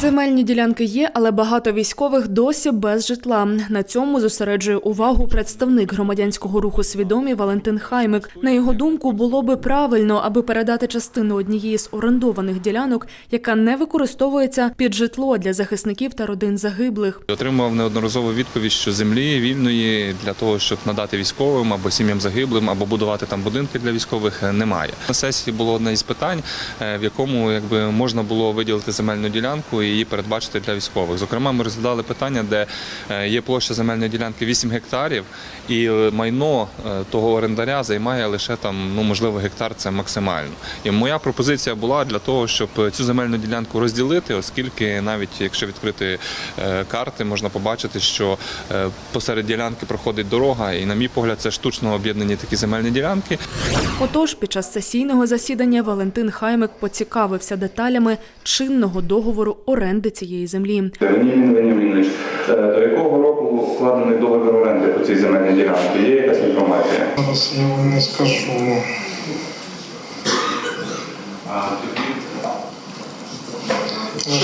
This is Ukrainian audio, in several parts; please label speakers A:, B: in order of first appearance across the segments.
A: Земельні ділянки є, але багато військових досі без житла. На цьому зосереджує увагу представник громадянського руху свідомі Валентин Хаймик. На його думку, було би правильно, аби передати частину однієї з орендованих ділянок, яка не використовується під житло для захисників та родин загиблих.
B: Отримував неодноразову відповідь, що землі вільної для того, щоб надати військовим або сім'ям загиблим, або будувати там будинки для військових, е, немає. На сесії було одне із питань, е, в якому якби можна було виділити земельну ділянку її передбачити для військових. Зокрема, ми розглядали питання, де е, є площа земельної ділянки 8 гектарів, і майно е, того орендаря займає лише там, ну можливо, гектар це максимально. І моя пропозиція була для того, щоб цю земельну ділянку розділити, оскільки навіть якщо відкрити е, карти, можна побачити, що посеред ділянки проходить дорога, і на мій погляд, це штучно об'єднані такі земельні ділянки.
A: Отож, під час сесійного засідання Валентин Хаймик поцікавився деталями чинного договору оренди цієї землі.
C: Е, до якого року укладений договір оренди по цій земельній ділянці? Є якась інформація?
D: Зараз я вам не скажу.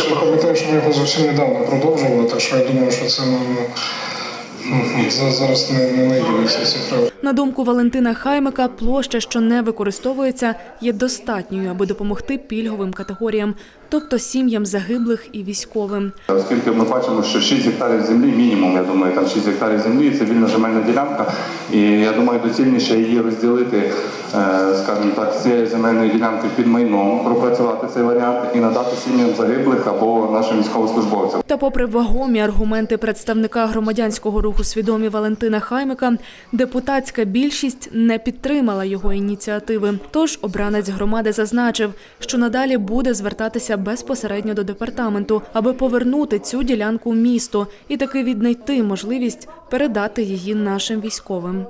D: Я пам'ятаю, що ми його зовсім недавно продовжували, так що я думаю, що це ну, ну, зараз не, не цифра.
A: На думку Валентина Хаймика, площа, що не використовується, є достатньою, аби допомогти пільговим категоріям, тобто сім'ям загиблих і військовим.
C: Оскільки ми бачимо, що 6 гектарів землі, мінімум, я думаю, там 6 гектарів землі це вільна земельна ділянка. І я думаю, доцільніше її розділити, е, скажімо так, з цієї земельної ділянки під майном, пропрацювати цей варіант і надати сім'ям загиблих або нашим військовослужбовцям.
A: Та, попри вагомі аргументи представника громадянського руху свідомі Валентина Хаймика, депутатська більшість не підтримала його ініціативи. Тож обранець громади зазначив, що надалі буде звертатися безпосередньо до департаменту, аби повернути цю ділянку місту і таки віднайти можливість передати її нашим військовим.